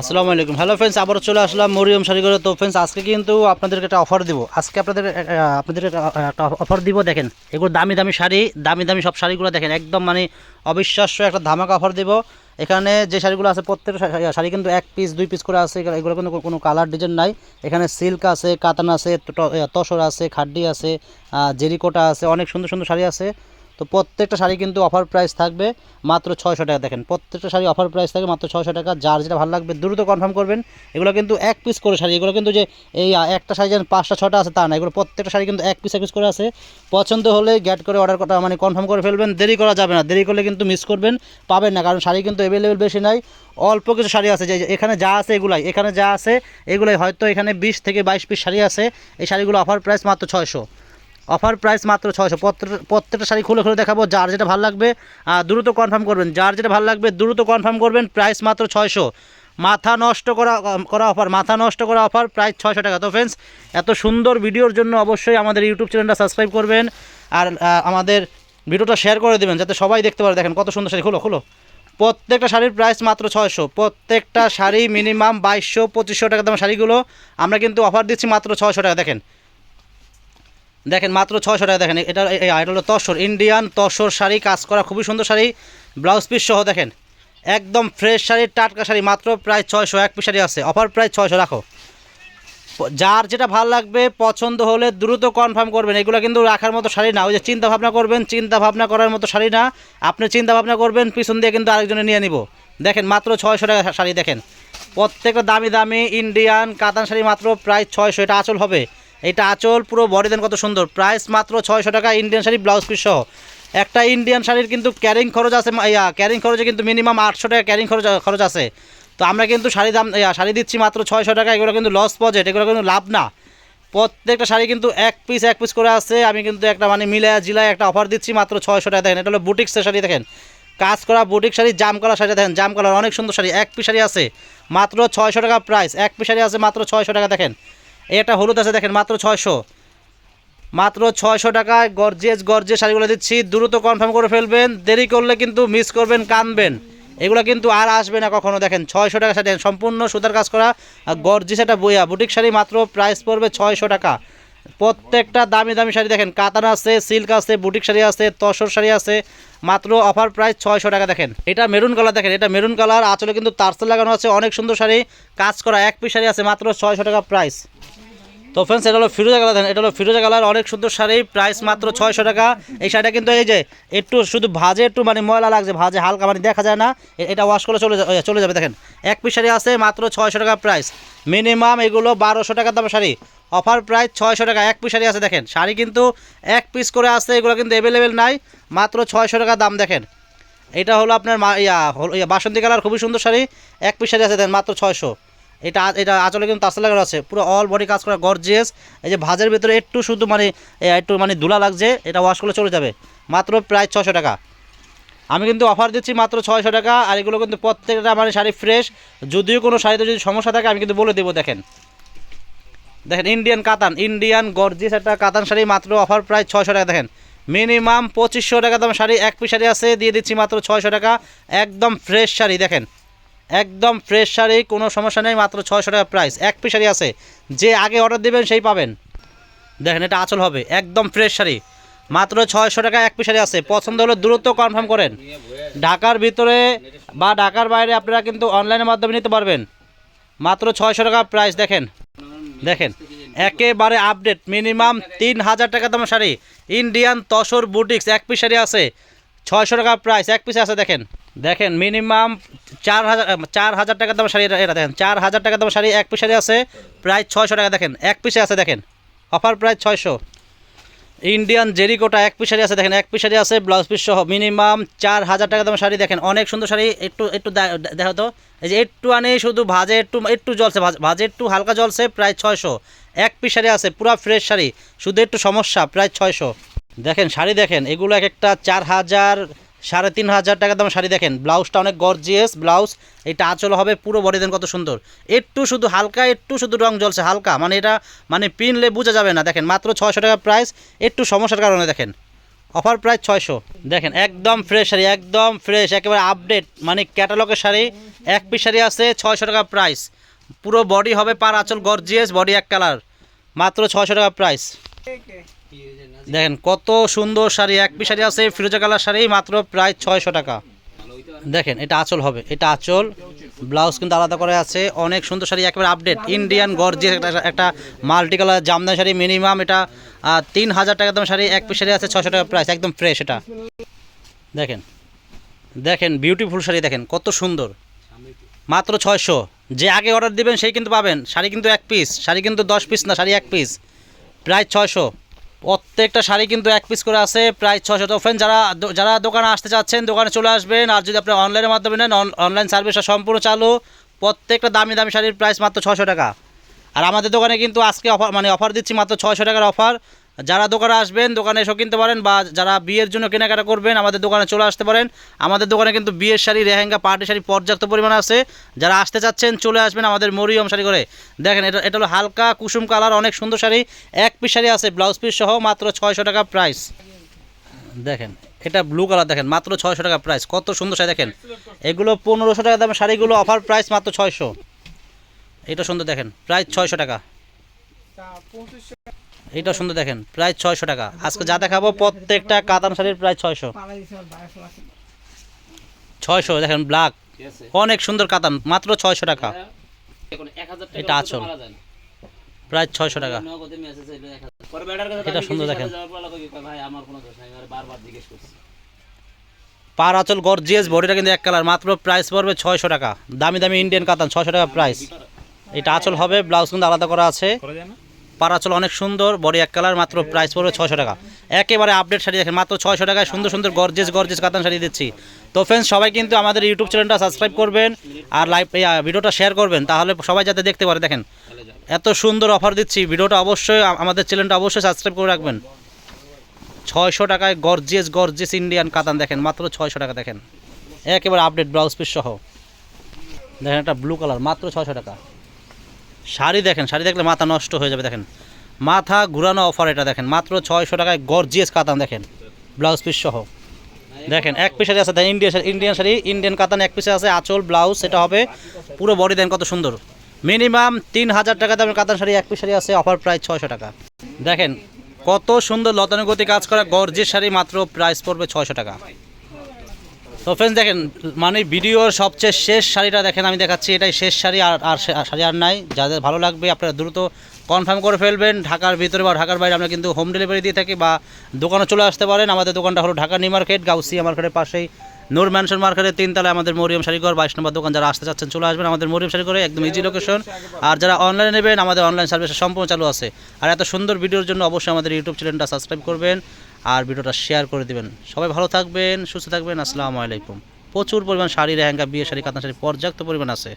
আসসালামু আলাইকুম। Hello friends আবার চলে আসলাম মরিয়ম শাড়িঘরে তো ফ্রেন্ডস আজকে কিন্তু আপনাদেরকে একটা অফার দিব। আজকে আপনাদের আপনাদের একটা অফার দিব, দেখেন। এগুলো দামি দামি শাড়ি, দামি দামি সব শাড়িগুলো দেখেন, একদম মানে অবিশ্বাস্য একটা ধামাকা অফার দিব। এখানে যে শাড়িগুলো আছে, প্রত্যেকটা শা- শাড়ি কিন্তু এক পিস দুই পিস করে আছে। এগুলো কিন্তু কোনো কালার ডিজাইন নাই। এখানে সিল্ক আছে, কাতান আছে তসর আছে, খাড্ডি আছে জেরিকোটা আছে, অনেক সুন্দর সুন্দর শাড়ি আছে। তো প্রত্যেকটা শাড়ি কিন্তু অফার প্রাইস থাকবে মাত্র ছয়শো টাকা। দেখেন, প্রত্যেকটা শাড়ি অফার প্রাইস থাকবে মাত্র ছয়শো টাকা। যার যেটা ভালো লাগবে দ্রুত কনফার্ম করবেন। এগুলো কিন্তু এক পিস করে শাড়ি। এগুলো কিন্তু যে এই একটা শাড়ি যেন পাঁচটা ছটা আছে তা না। এগুলো প্রত্যেকটা শাড়ি কিন্তু এক পিস এক পিস করে আছে। পছন্দ হলে গ্যাট করে অর্ডার করা মানে কনফার্ম করে ফেলবেন। দেরি করা যাবে না। দেরি করলে কিন্তু মিস করবেন, পাবেন না। কারণ শাড়ি কিন্তু অ্যাভেলেবেল বেশি নাই। অল্প কিছু শাড়ি আছে। যে এখানে যা আছে এগুলাই। এখানে যা আছে এগুলাই হয়তো এখানে বিশ থেকে বাইশ পিস শাড়ি আছে। এই শাড়িগুলো অফার প্রাইস মাত্র ছয়শো। অফার প্রাইস মাত্র ছয়শো। প্রত্যেকটা শাড়ি খুলে খুলে দেখাবো যার যেটা ভালো লাগবে দ্রুত কনফার্ম করবেন। যার যেটা ভালো লাগবে, দ্রুত কনফার্ম করবেন। প্রাইস মাত্র ছয়শো। মাথা নষ্ট করা করা অফার, মাথা নষ্ট করা অফার, প্রাইস ছয়শো টাকা। তো ফ্রেন্ডস এত সুন্দর ভিডিওর জন্য অবশ্যই আমাদের ইউটিউব চ্যানেলটা সাবস্ক্রাইব করবেন আর আমাদের ভিডিওটা শেয়ার করে দেবেন, যাতে সবাই দেখতে পারে। দেখেন কত সুন্দর শাড়ি। খুলো খুলো। প্রত্যেকটা শাড়ির প্রাইস মাত্র ছয়শো। প্রত্যেকটা শাড়ি মিনিমাম বাইশশো, পঁচিশশো টাকা দাম শাড়িগুলো আমরা কিন্তু অফার দিচ্ছি মাত্র ছয়শো টাকা। দেখেন দেখেন মাত্র ছয়শো টাকা, দেখেন এটা এটা হলো তসর ইন্ডিয়ান তসর শাড়ি, কাজ করা খুবই সুন্দর শাড়ি ব্লাউজ পিস সহ দেখেন, একদম ফ্রেশ শাড়ি, টাটকা শাড়ি, মাত্র প্রায় ছয়শো, এক পিস শাড়ি আছে অফার প্রায় ছয়শো, রাখো। যার যেটা ভালো লাগবে, পছন্দ হলে দ্রুত কনফার্ম করবেন, এগুলো কিন্তু রাখার মতো শাড়ি না, ওই যে চিন্তা ভাবনা করবেন, চিন্তা ভাবনা করার মতো শাড়ি না, আপনি চিন্তা ভাবনা করবেন, পিছন দিয়ে কিন্তু আরেকজনে নিয়ে নিব। দেখেন মাত্র ছয়শো টাকা শাড়ি, দেখেন, প্রত্যেকটা দামি দামি ইন্ডিয়ান কাতান শাড়ি মাত্র প্রায় ছয়শো, এটা আচল হবে। এটা আঁচল পুরো বডি দেন কত সুন্দর। প্রাইস মাত্র ছয়শো টাকা ইন্ডিয়ান শাড়ি ব্লাউজ পিস সহ। একটা ইন্ডিয়ান শাড়ির কিন্তু ক্যারিং খরচ আছে ইয়া ক্যারিং খরচে কিন্তু মিনিমাম আটশো টাকা ক্যারিং খরচ খরচ আছে। তো আমরা কিন্তু শাড়ি দাম শাড়ি দিচ্ছি মাত্র ছয়শো টাকা, এগুলো কিন্তু লস বাজেট এগুলো কিন্তু লাভ না। প্রত্যেকটা শাড়ি কিন্তু এক পিস এক পিস করে আছে। আমি কিন্তু একটা মানে মিলায়া জিলায় একটা অফার দিচ্ছি মাত্র ছয়শো টাকা। দেখেন, এটা হলো বুটিক্সের শাড়ি, দেখেন। কাজ করা বুটিক শাড়ি, জাম করা শাড়ি, দেখেন, জাম কালার অনেক সুন্দর শাড়ি। এক পিস শাড়ি আছে মাত্র ছয়শো টাকা প্রাইস এক পিস শাড়ি আছে মাত্র ছয়শো টাকা, দেখেন। এটা হলুদ আছে, দেখেন, মাত্র ছয়শো। মাত্র ছয়শো টাকায় গর্জেস গর্জেস শাড়িগুলো দিচ্ছি। দ্রুত কনফার্ম করে ফেলবেন। দেরি করলে কিন্তু মিস করবেন, কানবেন। এগুলো কিন্তু আর আসবে না কখনো, দেখেন, ছয়শো টাকা শাড়ি সম্পূর্ণ সুতার কাজ করা গর্জিস একটা বইয়া। বুটিক শাড়ি মাত্র প্রাইস পড়বে ছয়শো টাকা। প্রত্যেকটা দামি দামি শাড়ি, দেখেন, কাতান আছে সিল্ক আছে, বুটিক শাড়ি আছে, তসর শাড়ি আছে, মাত্র অফার প্রাইস ছয়শো টাকা, দেখেন। এটা মেরুন কালার দেখেন, এটা মেরুন কালার আঁচলে কিন্তু তারসেল লাগানো আছে, অনেক সুন্দর শাড়ি, কাজ করা এক পিস শাড়ি আছে, মাত্র ছয়শো টাকা প্রাইস তো ফ্রেন্ডস এটা হলো ফিরোজা কালার, দেখেন, এটা হলো ফিরোজা কালার, অনেক সুন্দর শাড়ি প্রাইস মাত্র ছয়শো টাকা। এই শাড়িটা কিন্তু এই যে, একটু শুধু ভাজে, একটু মানে ময়লা লাগছে, ভাজে হালকা মানে দেখা যায় না। এটা ওয়াশ করে চলে চলে যাবে, দেখেন। এক পিস শাড়ি আছে, মাত্র ছয়শো টাকা প্রাইস মিনিমাম এগুলো বারোশো টাকার দাম শাড়ি। অফার প্রাইস ছয়শো টাকা, এক পিস শাড়ি আছে, দেখেন। শাড়ি কিন্তু এক পিস করে আছে, এগুলো কিন্তু অ্যাভেলেবেল নাই, মাত্র ছয়শো টাকা দাম, দেখেন। এটা হলো আপনার ইয়া বাসন্তী কালার, খুবই সুন্দর শাড়ি। এক পিস শাড়ি আছে, দেখেন, মাত্র ছয়শো। এটা এটা আঁচলে কিন্তু তাসা লাগানো আছে। পুরো অল বডি কাজ করা গর্জিয়াস এই যে ভাজের ভিতরে একটু শুধু মানে একটু মানে ধুলা লাগছে, এটা ওয়াশ করলে চলে যাবে। মাত্র প্রায় ছশো টাকা। আমি কিন্তু অফার দিচ্ছি মাত্র ছয়শো টাকা, আর এগুলো কিন্তু প্রত্যেকটা মানে শাড়ি ফ্রেশ যদিও কোনো শাড়িতে যদি সমস্যা থাকে, আমি কিন্তু বলে দেবো, দেখেন। দেখেন ইন্ডিয়ান কাতান ইন্ডিয়ান গর্জিস একটা কাতান শাড়ি, মাত্র অফার প্রায় ছয়শো টাকা, দেখেন। মিনিমাম পঁচিশশো টাকা দাম শাড়ি, এক পিস শাড়ি আছে, দিয়ে দিচ্ছি মাত্র ছয়শো টাকা। একদম ফ্রেশ শাড়ি, দেখেন। একদম ফ্রেশ শাড়ি, কোনো সমস্যা নেই, মাত্র ছয়শো টাকা প্রাইস এক পিস শাড়ি আছে। যে আগে অর্ডার দেবেন, সেই পাবেন। দেখেন, এটা আচল হবে। একদম ফ্রেশ শাড়ি। মাত্র ছয়শো টাকা এক পিস শাড়ি আছে। পছন্দ হলে দ্রুত কনফার্ম করেন। ঢাকার ভিতরে বা ঢাকার বাইরে আপনারা কিন্তু অনলাইনের মাধ্যমে নিতে পারবেন। মাত্র ছয়শো টাকা প্রাইস দেখেন। দেখেন, একেবারে আপডেট মিনিমাম তিন হাজার টাকা দামের শাড়ি। ইন্ডিয়ান তসর বুটিক্স এক পিস শাড়ি আছে। ছয়শো টাকা প্রাইস এক পিসে আছে দেখেন। দেখেন মিনিমাম চার হাজার চার হাজার টাকা দামের শাড়ি এটা দেখেন। চার হাজার টাকা দামের শাড়ি, এক পিস আছে প্রায় ছয়শো টাকা দেখেন। এক পিসে আছে দেখেন। অফার প্রায় ছয়শো। ইন্ডিয়ান জেরিকোটা এক পিস শাড়ি আছে দেখেন। এক পিস শাড়ি আছে ব্লাউজ পিস সহ মিনিমাম চার হাজার টাকা দামের শাড়ি দেখেন। অনেক সুন্দর শাড়ি, একটু একটু দেখো তো। এই যে একটু আনে, শুধু ভাজে, একটু একটু জলছে ভাজ- একটু হালকা জলছে প্রায় ছয়শো। এক পিস শাড়ি আছে, পুরো ফ্রেশ শাড়ি। শুধু একটু সমস্যা প্রায় ছয়শো। দেখেন, শাড়ি দেখেন, এগুলো এক একটা চার হাজার, সাড়ে তিন হাজার টাকা দাম শাড়ি দেখেন। ব্লাউজটা অনেক গর্জিয়াস ব্লাউজ, এটা আঁচল হবে, পুরো বডি দেন কত সুন্দর। একটু শুধু হালকা, একটু শুধু রং জ্বলছে, হালকা মানে এটা মানে পিনলে বোঝা যাবে না। দেখেন, মাত্র ছয়শো টাকা প্রাইস একটু সমস্যার কারণে দেখেন। অফার প্রাইস ছয়শো। দেখেন, একদম ফ্রেশ শাড়ি, একদম ফ্রেশ একেবারে আপডেট মানে ক্যাটালগের শাড়ি, এক পিস শাড়ি আছে ছয়শো টাকা প্রাইস পুরো বডি হবে পার আঁচল গর্জিয়াস বডি এক কালার মাত্র ছয়শো টাকা প্রাইস দেখেন কত সুন্দর শাড়ি, এক পিস শাড়ি আছে, ফিরোজা কালার শাড়ি, মাত্র প্রায় ছয়শো টাকা। দেখেন, এটা আঁচল হবে, এটা আঁচল। ব্লাউজ কিন্তু আলাদা করে আছে, অনেক সুন্দর শাড়ি, একেবারে আপডেট ইন্ডিয়ান একটা একটা multi colour Jamdani sari minimum এটা তিন হাজার টাকা দাম শাড়ি, এক পিস শাড়ি আছে ছশো টাকা প্রাইস একদম ফ্রেশ এটা। দেখেন দেখেন বিউটিফুল শাড়ি দেখেন, কত সুন্দর। মাত্র ছয়শো। যে আগে অর্ডার দিবেন, সেই কিন্তু পাবেন। শাড়ি কিন্তু এক পিস শাড়ি কিন্তু দশ পিস না, শাড়ি এক পিস প্রায় ছয়শো। প্রত্যেকটা শাড়ি কিন্তু এক পিস করে আছে, প্রায় ছশো তো ফ্রেন্ড যারা যারা দোকানে আসতে চাচ্ছেন, দোকানে চলে আসবেন, আর যদি আপনি অনলাইনের মাধ্যমে নেন অনলাইন সার্ভিসটা সম্পূর্ণ চালু, প্রত্যেকটা দামি দামি শাড়ির প্রাইস মাত্র ছশো টাকা। আর আমাদের দোকানে কিন্তু আজকে অফার মানে অফার দিচ্ছি মাত্র ছশো টাকার অফার যারা দোকানে আসবেন, দোকানে এসেও কিনতে পারেন বা যারা বিয়ের জন্য কেনাকাটা করবেন, আমাদের দোকানে চলে আসতে পারেন। আমাদের দোকানে কিন্তু বিয়ের শাড়ি রেহেঙ্গা পার্টি শাড়ি পর্যাপ্ত পরিমাণ আছে। যারা আসতে চাচ্ছেন, চলে আসবেন আমাদের মরিয়ম শাড়ি করে। দেখেন, এটা এটা হলো হালকা কুসুম কালার, অনেক সুন্দর শাড়ি। এক পিস শাড়ি আছে, ব্লাউজ পিস সহ, মাত্র ছয়শো টাকা প্রাইস দেখেন, এটা ব্লু কালার দেখেন, মাত্র ছয়শো টাকা প্রাইস কত সুন্দর শাড়ি, দেখেন। এগুলো পনেরোশো টাকা দামের শাড়িগুলো অফার প্রাইস মাত্র ছয়শো। এটা সুন্দর, দেখেন প্রাইস ছয়শো টাকা। এটা সুন্দর দেখেন, প্রায় ছয়শো টাকা। আজকে যা দেখাবো, প্রত্যেকটা কাতান শাড়ির প্রায় ছয়শো। ছয়শো, দেখেন ব্ল্যাক অনেক সুন্দর কাতান, মাত্র ছয়শো টাকা। এটা আঁচল। প্রায় ছয়শো টাকা। এটা সুন্দর দেখেন। পার আঁচল গর্জিয়াস বডিটা কিন্তু এক কালার মাত্র প্রাইস পড়বে ছয়শো টাকা। দামি দামি ইন্ডিয়ান কাতান, ছয়শো টাকা প্রাইস এটা আঁচল হবে ব্লাউজ কিন্তু আলাদা করা আছে। পারাচল অনেক সুন্দর বডি এক কালার মাত্র প্রাইস পড়বে ছয়শো টাকা। একেবারে আপডেট শাড়ি দেখেন মাত্র ছয়শো টাকায় সুন্দর সুন্দর গর্জেস গর্জেস কাতান শাড়ি দিচ্ছি। তো ফ্রেন্ডস সবাই কিন্তু আমাদের ইউটিউব চ্যানেলটা সাবস্ক্রাইব করবেন আর লাইভ ভিডিওটা শেয়ার করবেন তাহলে সবাই যাতে দেখতে পারে। দেখেন এত সুন্দর অফার দিচ্ছি ভিডিওটা অবশ্যই আমাদের চ্যানেলটা অবশ্যই সাবস্ক্রাইব করে রাখবেন। ছয়শো টাকায় গর্জেস গর্জেস ইন্ডিয়ান কাতান দেখেন মাত্র ছয়শো টাকা দেখেন। একেবারে আপডেট ব্লাউজ পিস সহ। দেখেন একটা ব্লু কালার মাত্র ছয়শো টাকা। শাড়ি দেখেন, শাড়ি দেখলে মাথা নষ্ট হয়ে যাবে, দেখেন। মাথা ঘুরানো অফার এটা, দেখেন। মাত্র ছয়শো টাকায় গর্জিয়াস কাতান, দেখেন। ব্লাউজ পিস সহ। দেখেন, এক পিস শাড়ি আছে Indian sari Indian sari Indian katan এক পিসে আছে, আঁচল ব্লাউজ সেটা হবে পুরো বডি দেন কত সুন্দর। মিনিমাম তিন হাজার টাকা দামের কাতান শাড়ি, এক পিস শাড়ি আছে অফার প্রায় ছয়শো টাকা। দেখেন, কত সুন্দর লতানুগতি কাজ করা গর্জিয়াস শাড়ি, মাত্র প্রাইস পড়বে ছয়শো টাকা। তো ফ্রেন্ডস দেখেন মানে ভিডিওর সবচেয়ে শেষ শাড়িটা দেখেন, আমি দেখাচ্ছি, এটাই শেষ শাড়ি, আর আর শাড়ি আর নাই। যাদের ভালো লাগবে, আপনারা দ্রুত কনফার্ম করে ফেলবেন। ঢাকার ভিতরে বা ঢাকার বাইরে আমরা কিন্তু হোম ডেলিভারি দিয়ে থাকি বা দোকানে চলে আসতে পারেন। আমাদের দোকানটা হলো ঢাকা নিউ মার্কেট, গাউসিয়া মার্কেটের পাশেই নূর ম্যানশন মার্কেটের তিনতলায় আমাদের মরিয়ম শাড়িঘর, বাইশ নম্বর দোকান। যারা আসতে চাচ্ছেন, চলে আসবেন আমাদের মরিয়ম শাড়িঘরে, একদম ইজি লোকেশন আর যারা অনলাইনে নেবেন, আমাদের অনলাইন সার্ভিস সম্পূর্ণ চালু আছে। আর এত সুন্দর ভিডিওর জন্য অবশ্যই আমাদের ইউটিউব চ্যানেলটা সাবস্ক্রাইব করবেন। আর ভিডিওটা শেয়ার করে দিবেন। সবাই ভালো থাকবেন, সুস্থ থাকবেন, আসসালামু আলাইকুম। প্রচুর পরিমাণ শাড়ি রেহাঙ্গা বিয়ে শাড়ি, কাতান শাড়ি পর্যাপ্ত পরিমাণ আছে।